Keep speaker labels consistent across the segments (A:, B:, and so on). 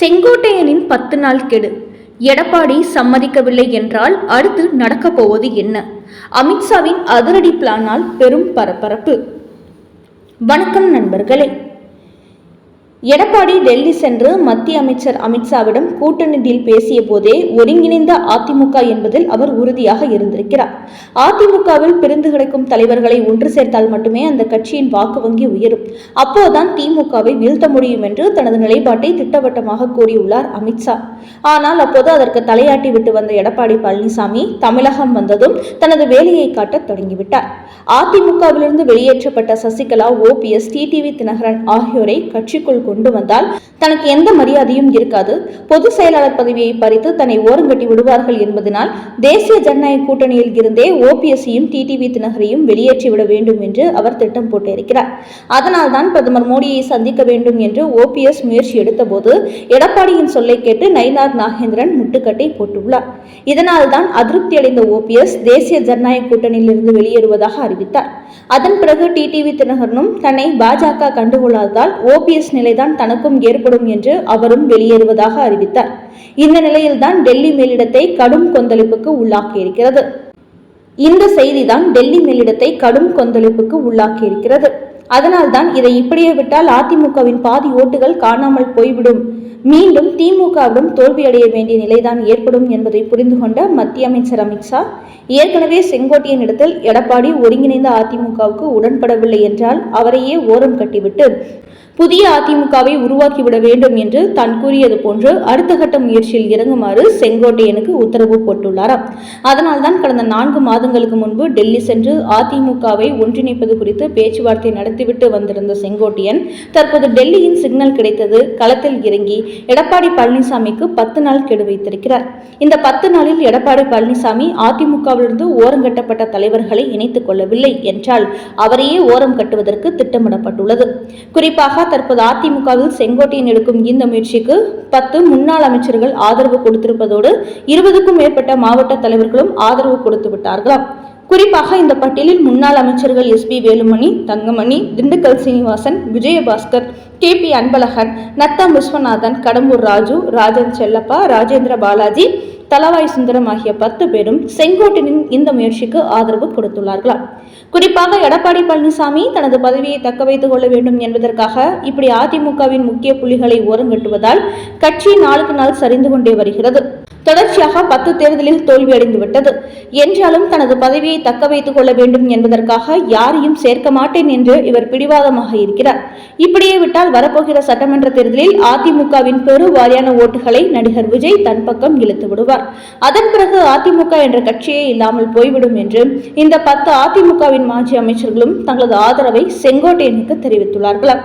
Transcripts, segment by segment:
A: செங்கோட்டையனின் பத்து நாள் கெடு. எடப்பாடி சம்மதிக்கவில்லை என்றால் அடுத்து நடக்கப் போவது என்ன? அமித்ஷாவின் அதிரடி பிளானால் பெரும் பரபரப்பு. வணக்கம் நண்பர்களே. எடப்பாடி டெல்லி சென்று மத்திய அமைச்சர் அமித்ஷாவிடம் கூட்டணி டீல் பேசிய போதே ஒருங்கிணைந்த அதிமுக என்பதில் அவர் உறுதியாக இருந்திருக்கிறார். அதிமுகவில் பிரிந்து கிடக்கும் தலைவர்களை ஒன்று சேர்த்தால் மட்டுமே அந்த கட்சியின் வாக்கு வங்கி உயரும். அப்போதுதான் திமுகவை வீழ்த்த முடியும் என்று தனது நிலைப்பாட்டை திட்டவட்டமாக கூறியுள்ளார் அமித்ஷா ஆனால் அப்போது அதற்கு தலையாட்டி விட்டு வந்த எடப்பாடி பழனிசாமி தமிழகம் வந்ததும் தனது வேலையை காட்டத் தொடங்கிவிட்டார். அதிமுகவிலிருந்து வெளியேற்றப்பட்ட சசிகலா ஓபிஎஸ் டிடிவி தினகரன் ஆகியோரை கட்சிக்குள் கொண்டு வந்தால் தனக்கு எந்த மரியாதையும் இருக்காது. பொதுச் செயலாளர் பதவியை பறித்து தன்னை ஓரங்கட்டி விடுவார்கள் என்பதனால் தேசிய ஜனநாயக கூட்டணியில் இருந்தே ஓபிஎஸ்சியும் டிடிவி தினகரையும் வெளியேற்றிவிட வேண்டும் என்று அவர் திட்டம் போட்டிருக்கிறார். அதனால் தான் பிரதமர் மோடியை சந்திக்க வேண்டும் என்று ஓபிஎஸ் முயற்சி எடுத்தபோது எடப்பாடியின் சொல்லை கேட்டு நயினார் நாகேந்திரன் முட்டுக்கட்டை போட்டுள்ளார். இதனால் தான் அதிருப்தி அடைந்த ஓபிஎஸ் தேசிய ஜனநாயக கூட்டணியில் இருந்து வெளியேறுவதாக அறிவித்தார். அதன் பிறகு டிடிவி தினகரனும் தன்னை பாஜக கண்டுகொள்ளாததால் ஓபிஎஸ் நிலைதான் தனக்கும் ஏற்படும் என்று அவரும் வெளியேறுவதாக அறிவித்தார். இந்த நிலையில்தான் டெல்லி மேலிடத்தை கடும் கொந்தளிப்புக்கு உள்ளாக்கியிருக்கிறது. இந்த செய்திதான் டெல்லி மேலிடத்தை கடும் கொந்தளிப்புக்கு உள்ளாக்கியிருக்கிறது. அதனால்தான் இதை இப்படியே விட்டால் அதிமுகவின் பாதி ஓட்டுகள் காணாமல் போய்விடும். மீண்டும் திமுகவிடம் தோல்வியடைய வேண்டிய நிலைதான் ஏற்படும் என்பதை புரிந்து கொண்ட மத்திய அமைச்சர் அமித்ஷா ஏற்கனவே செங்கோட்டையின் இடத்தில் எடப்பாடி ஒருங்கிணைந்த அதிமுகவுக்கு உடன்படவில்லை என்றால் அவரையே ஓரம் கட்டிவிட்டு புதிய அதிமுகவை உருவாக்கிவிட வேண்டும் என்று தான் கூறியது போன்று அடுத்த கட்ட முயற்சியில் இறங்குமாறு செங்கோட்டையனுக்கு உத்தரவு போட்டுள்ளாராம். அதனால்தான் கடந்த நான்கு மாதங்களுக்கு முன்பு டெல்லி சென்று அதிமுகவை ஒன்றிணைப்பது குறித்து பேச்சுவார்த்தை நடத்திவிட்டு வந்திருந்த செங்கோட்டையன் தற்போது டெல்லியின் சிக்னல் கிடைத்தது களத்தில் இறங்கி எடப்பாடி பழனிசாமிக்கு பத்து நாள் கெடு வைத்திருக்கிறார். இந்த பத்து நாளில் எடப்பாடி பழனிசாமி அதிமுகவிலிருந்து ஓரங்கட்டப்பட்ட தலைவர்களை இணைத்துக் கொள்ளவில்லை என்றால் அவரையே ஓரம் கட்டுவதற்கு திட்டமிடப்பட்டுள்ளது. குறிப்பாக தற்போது அதிமுகவில் செங்கோட்டையன் எடுக்கும் இந்த முயற்சிக்கு பத்து முன்னாள் அமைச்சர்கள் ஆதரவு கொடுத்திருப்பதோடு இருபதுக்கும் மேற்பட்ட மாவட்ட தலைவர்களும் ஆதரவு கொடுத்து விட்டார்களாம். குறிப்பாக இந்த பட்டியலில் முன்னாள் அமைச்சர்கள் S P Velumani Thangamani Dindigul Sreenivasan Vijayabaskar K P Anbazhagan Natham Viswanathan Kadambur Raju Rajan Chellappa Rajendra Balaji Thalavai Sundaram ஆகிய பத்து பேரும் செங்கோட்டையனின் இந்த முயற்சிக்கு ஆதரவு கொடுத்துள்ளார்களாம் குறிப்பாக எடப்பாடி பழனிசாமி தனது பதவியை தக்க வைத்துக் கொள்ள வேண்டும் என்பதற்காக இப்படி அதிமுகவின் முக்கிய புள்ளிகளை ஓரங்கட்டுவதால் கட்சி நாளுக்கு நாள் சரிந்து கொண்டே வருகிறது. தொடர்ச்சியாக பத்து தேர்தலில் தோல்வியடைந்து விட்டது. என்றாலும் தனது பதவியை தக்க வைத்துக் கொள்ள வேண்டும் என்பதற்காக யாரையும் சேர்க்க மாட்டேன் என்று இவர் பிடிவாதமாக இருக்கிறார். இப்படியே விட்டால் வரப்போகிற சட்டமன்ற தேர்தலில் அதிமுகவின் பெருவாரியான ஓட்டுகளை நடிகர் விஜய் தன் பக்கம் இழுத்து விடுவார். அதன் பிறகு அதிமுக என்ற கட்சியே இல்லாமல் போய்விடும் என்று இந்த பத்து அதிமுகவின் மாஜி அமைச்சர்களும் தங்களது ஆதரவை செங்கோட்டையனுக்கு தெரிவித்துள்ளார்களாம்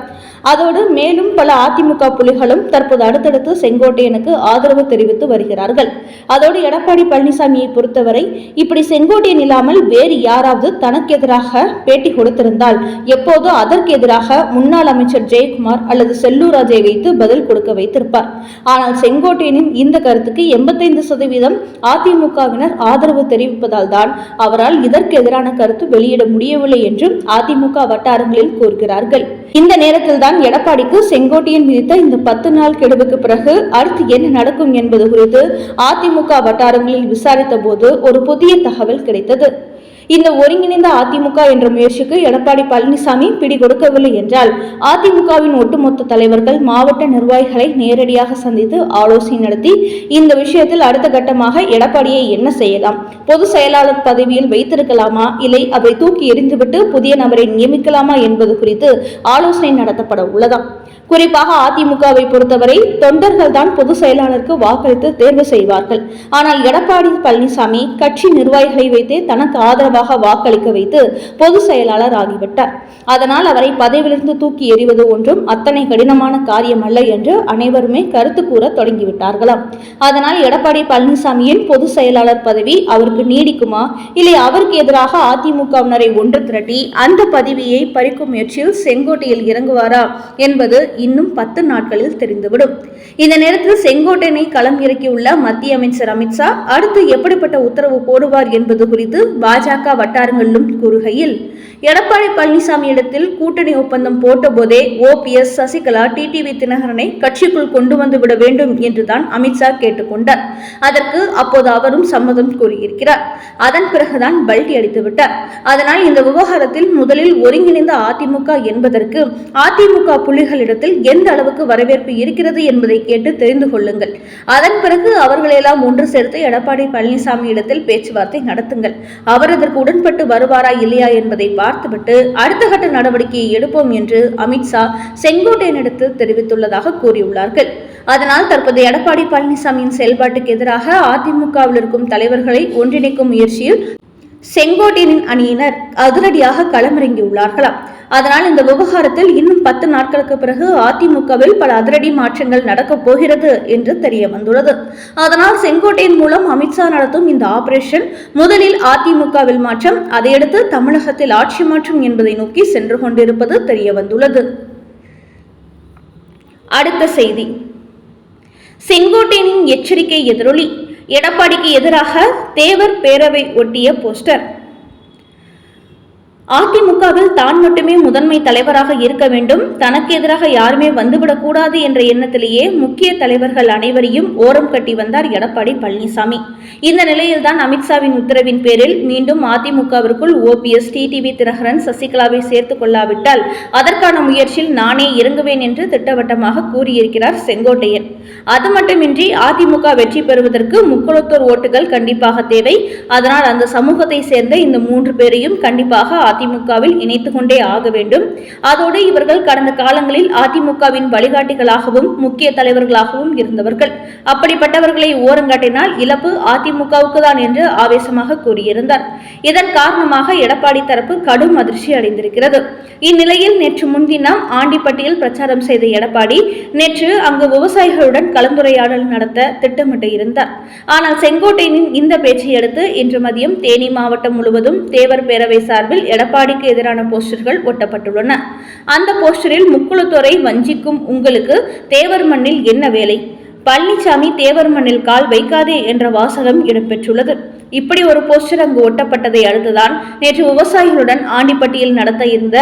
A: அதோடு மேலும் பல அதிமுக புலிகளும் தற்போது அடுத்தடுத்து செங்கோட்டையனுக்கு ஆதரவு தெரிவித்து வருகிறார்கள். அதோடு எடப்பாடி பழனிசாமியை பொறுத்தவரை இப்படி செங்கோட்டையன் இல்லாமல் வேறு யாராவது தனக்கு எதிராக பேட்டி கொடுத்திருந்தால் எப்போதோ அதற்கு எதிராக முன்னாள் அமைச்சர் ஜெயக்குமார் அல்லது செல்லூர் செல்லூராஜை வைத்து பதில் கொடுக்க வைத்திருப்பார். ஆனால் செங்கோட்டையனின் இந்த கருத்துக்கு எண்பத்தைந்து சதவீதம் அதிமுகவினர் ஆதரவு தெரிவிப்பதால் தான் அவரால் இதற்கு எதிரான கருத்து வெளியிட முடியவில்லை என்றும் அதிமுக வட்டாரங்களில் கூறுகிறார்கள். இந்த நேரத்தில் தான் எடப்பாடிக்கு செங்கோட்டையன் விதித்த இந்த பத்து நாள் கெடுவுக்கு பிறகு அடுத்து என்ன நடக்கும் என்பது குறித்து அதிமுக வட்டாரங்களில் விசாரித்த போது ஒரு புதிய தகவல் கிடைத்தது. இந்த ஒருங்கிணைந்த அதிமுக என்ற முயற்சிக்கு எடப்பாடி பழனிசாமி பிடி கொடுக்கவில்லை என்றால் அதிமுகவின் ஒட்டுமொத்த தலைவர்கள் மாவட்ட நிர்வாகிகளை நேரடியாக சந்தித்து ஆலோசனை நடத்தி இந்த விஷயத்தில் அடுத்த கட்டமாக எடப்பாடியை என்ன செய்யலாம்? பொது செயலாளர் பதவியில் வைத்திருக்கலாமா? இல்லை அதை தூக்கி எறிந்துவிட்டு புதிய நபரை நியமிக்கலாமா என்பது குறித்து ஆலோசனை நடத்தப்பட உள்ளதாம். குறிப்பாக அதிமுகவை பொறுத்தவரை தொண்டர்கள் தான் பொதுச் செயலாளருக்கு வாக்களித்து தேர்வு செய்வார்கள். ஆனால் எடப்பாடி பழனிசாமி கட்சி நிர்வாகிகளை வைத்தே தனக்கு ஆதரவு ஆதரவாக வாக்களிக்க வைத்து பொது செயலாளர் ஆகிவிட்டார். அதனால் அவரை பதவியிலிருந்து தூக்கி எறிவது ஒன்றும் அத்தனை கடினமான காரியம் அல்ல என்று அனைவருமே கருத்து கூற தொடங்கிவிட்டார்களாம். அதனால் எடப்பாடி பழனிசாமியின் பொது செயலாளர் பதவி அவருக்கு நீடிக்குமா? இல்லை அவருக்கு எதிராக அதிமுகவினரை ஒன்று திரட்டி அந்த பதவியை பறிக்கும் முயற்சியில் செங்கோட்டையில் இறங்குவாரா என்பது இன்னும் பத்து நாட்களில் தெரிந்துவிடும். இந்த நேரத்தில் செங்கோட்டையனை களம் இறக்கியுள்ள மத்திய அமைச்சர் அமித்ஷா அடுத்து எப்படிப்பட்ட உத்தரவு போடுவார் என்பது குறித்து பாஜக வட்டாரங்களிலும் கூறுகையில் எடப்பாடி பழனிசாமி இடத்தில் கூட்டணி ஒப்பந்தம் போட்டபோதே ஓபிஎஸ் சசிகலா டிடிவி தினகரனை கட்சிக்குள் கொண்டு வந்து விட வேண்டும் என்றுதான் அமித்ஷா கேட்டுக்கொண்டார். அதற்கு அப்போது அவரும் சம்மதம் கூறியிருக்கிறார். அதன் பிறகுதான் பல்டி அடித்து விட்டார். அதனால் இந்த விவகாரத்தில் முதலில் ஒருங்கிணைந்த அதிமுக என்பதற்கு அதிமுக புள்ளிகளிடத்தில் எந்த அளவுக்கு வரவேற்பு இருக்கிறது என்பதை கேட்டு தெரிந்து கொள்ளுங்கள். அதன் பிறகு அவர்களெல்லாம் ஒன்று சேர்த்து எடப்பாடி பழனிசாமி இடத்தில் பேச்சுவார்த்தை நடத்துங்கள். அவர் அதற்கு உடன்பட்டு வருவாரா இல்லையா என்பதை பார்த்துவிட்டு அடுத்த கட்ட நடவடிக்கையை எடுப்போம் என்று அமித்ஷா செங்கோட்டையனிடத்தில் தெரிவித்துள்ளதாக கூறியுள்ளார்கள். அதனால் தற்போது எடப்பாடி பழனிசாமியின் செயல்பாட்டுக்கு எதிராக அதிமுகவில் இருக்கும் தலைவர்களை ஒன்றிணைக்கும் முயற்சியில் செங்கோட்டையனின் அணியினர் அதிரடியாக களமிறங்கியுள்ளார்களாம். அதனால் இந்த விவகாரத்தில் இன்னும் பத்து நாட்களுக்கு பிறகு அதிமுகவில் பல அதிரடி மாற்றங்கள் நடக்கப் போகிறது என்று தெரிய வந்துள்ளது. அதனால் செங்கோட்டையின் மூலம் அமித்ஷா நடத்தும் இந்த ஆபரேஷன் முதலில் அதிமுகவில் மாற்றம் அதையடுத்து தமிழகத்தில் ஆட்சி மாற்றம் என்பதை நோக்கி சென்று கொண்டிருப்பது தெரிய வந்துள்ளது. அடுத்த செய்தி. செங்கோட்டையனின் எச்சரிக்கை எதிரொலி. எடப்பாடிக்கு எதிராக தேவர் பேரவை ஒட்டிய போஸ்டர். அதிமுகவில் தான் மட்டுமே முதன்மை தலைவராக இருக்க வேண்டும். தனக்கு எதிராக யாருமே வந்துவிடக்கூடாது என்ற எண்ணத்திலேயே முக்கிய தலைவர்கள் அனைவரையும் ஓரம் கட்டி வந்தார் எடப்பாடி பழனிசாமி. இந்த நிலையில்தான் அமித்ஷாவின் உத்தரவின் பேரில் மீண்டும் அதிமுகவிற்குள் ஓபிஎஸ் டிடிவி திரகரன் சசிகலாவை சேர்த்துக் கொள்ளாவிட்டால் அதற்கான முயற்சியில் நானே இறங்குவேன் என்று திட்டவட்டமாக கூறியிருக்கிறார் செங்கோட்டையன். அது மட்டுமின்றி அதிமுக வெற்றி பெறுவதற்கு முக்குளத்தூர் ஓட்டுகள் கண்டிப்பாக தேவை. அதனால் அந்த சமூகத்தை சேர்ந்த இந்த மூன்று பேரையும் கண்டிப்பாக அதிமுகவில் இணைத்துக் கொண்டே ஆக வேண்டும். அதோடு இவர்கள் கடந்த காலங்களில் அதிமுகவின் வழிகாட்டிகளாகவும் முக்கிய தலைவர்களாகவும் இருந்தவர்கள். அப்படிப்பட்டவர்களை ஓரங்காட்டினால் இழப்பு அதிமுகவுக்கு தான் என்று ஆவேசமாக கூறியிருந்தார். இதன் காரணமாக எடப்பாடி தரப்பு கடும் அதிர்ச்சி அடைந்திருக்கிறது. இந்நிலையில் நேற்று முன்தினம் ஆண்டிப்பட்டியில் பிரச்சாரம் செய்த எடப்பாடி நேற்று அங்கு விவசாயிகளுடன் கலந்துரையாடல் நடத்த திட்டமிட்டு இருந்தார். ஆனால் செங்கோட்டையனின் இந்த பேச்சை அடுத்து இன்று மதியம் தேனி மாவட்டம் முழுவதும் தேவர் பேரவை சார்பில் எடப்பாடிக்கு எதிரான போஸ்டர்கள் ஒட்டப்பட்டுள்ளன. அந்த போஸ்டரில் முக்குளத்துறை வஞ்சிக்கும் உங்களுக்கு தேவர் மண்ணில் என்ன வேலை? பழனிசாமி தேவர் மண்ணில் கால் வைக்காதே என்ற வாசகம் இடம்பெற்றுள்ளது இப்படி ஒரு போஸ்டர் அங்கு ஒட்டப்பட்டதை அடுத்துதான் நேற்று விவசாயிகளுடன் ஆண்டிப்பட்டியில் நடத்த இருந்த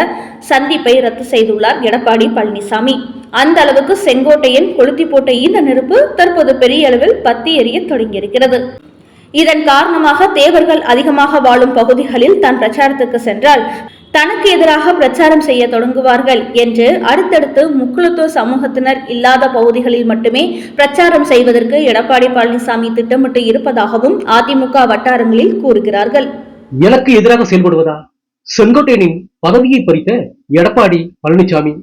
A: சந்திப்பை ரத்து செய்துள்ளார் எடப்பாடி பழனிசாமி அந்த அளவுக்கு செங்கோட்டையன் கொளுத்தி போட்ட இந்த நெருப்பு தற்போது பெரிய அளவில் பத்தி எரிய தொடங்கியிருக்கிறது. இதன் காரணமாக தேவர்கள் அதிகமாக வாழும் பகுதிகளில் தான் பிரச்சாரத்துக்கு சென்றால் தனக்கு எதிராக பிரச்சாரம் செய்ய தொடங்குவார்கள் என்று அடுத்தடுத்து முக்குளத்துவ சமூகத்தினர் இல்லாத பகுதிகளில் மட்டுமே பிரச்சாரம் செய்வதற்கு எடப்பாடி பழனிசாமி திட்டமிட்டு இருப்பதாகவும் அதிமுக வட்டாரங்களில் கூறுகிறார்கள்.
B: எனக்கு எதிராக செயல்படுவதா? செங்கோட்டையனின் பதவியை பறித்த எடப்பாடி பழனிசாமி.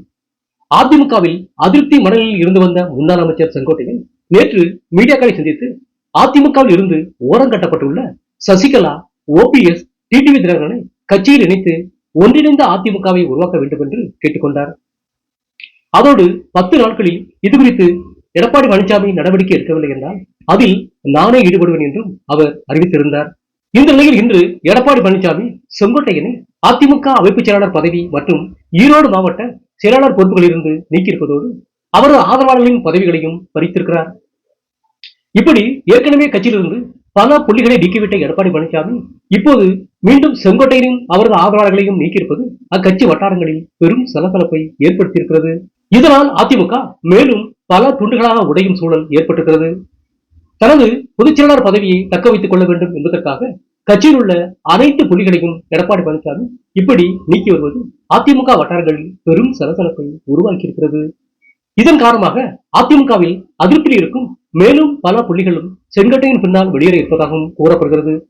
B: அதிமுகவில் அதிருப்தி மனநிலையில் இருந்து வந்த முன்னாள் அமைச்சர் செங்கோட்டையன் நேற்று மீடியாக்களை சந்தித்து அதிமுகவில் இருந்து ஓரங்கட்டப்பட்டுள்ள சசிகலா ஓபிஎஸ் டிடிவி தினகரனை கட்சியில் இணைத்து ஒன்றிணைந்த அதிமுகவை உருவாக்க வேண்டும் என்று கேட்டுக்கொண்டார். அதோடு பத்து நாட்களில் இது குறித்து எடப்பாடி பழனிசாமி நடவடிக்கை எடுக்கவில்லை என்றால் அதில் நானே ஈடுபடுவேன் என்றும் அவர் அறிவித்திருந்தார். இந்த நிலையில் இன்று எடப்பாடி பழனிசாமி செங்கோட்டையனை அதிமுக அமைப்பு செயலாளர் பதவி மற்றும் ஈரோடு மாவட்ட செயலாளர் பொறுப்புகளிலிருந்து நீக்கியிருப்பதோடு அவரது ஆதரவாளர்களின் பதவிகளையும் பறித்திருக்கிறார். இப்படி ஏற்கனவே கட்சியிலிருந்து பல புள்ளிகளை நீக்கிவிட்ட எடப்பாடி பழனிசாமி இப்போது மீண்டும் செங்கோட்டையிலும் அவரது ஆதரவாளர்களையும் நீக்கியிருப்பது அக்கட்சி வட்டாரங்களில் பெரும் சலசலப்பை ஏற்படுத்தியிருக்கிறது. இதனால் அதிமுக மேலும் பல துண்டுகளாக உடையும் சூழல் ஏற்பட்டிருக்கிறது. தனது பொதுச் செயலாளர் பதவியை தக்க வைத்துக் கொள்ள வேண்டும் என்பதற்காக கட்சியில் உள்ள அனைத்து புலிகளையும் எடப்பாடி பழனிசாமி இப்படி நீக்கி வருவது அதிமுக வட்டாரங்களில் பெரும் சலசலப்பை உருவாக்கியிருக்கிறது. இதன் காரணமாக அதிமுகவில் அதிருப்தியில் இருக்கும் மேலும் பல புள்ளிகளும் செங்கட்டையின் பின்னால் வெளியேற இருப்பதாகவும் கூறப்படுகிறது.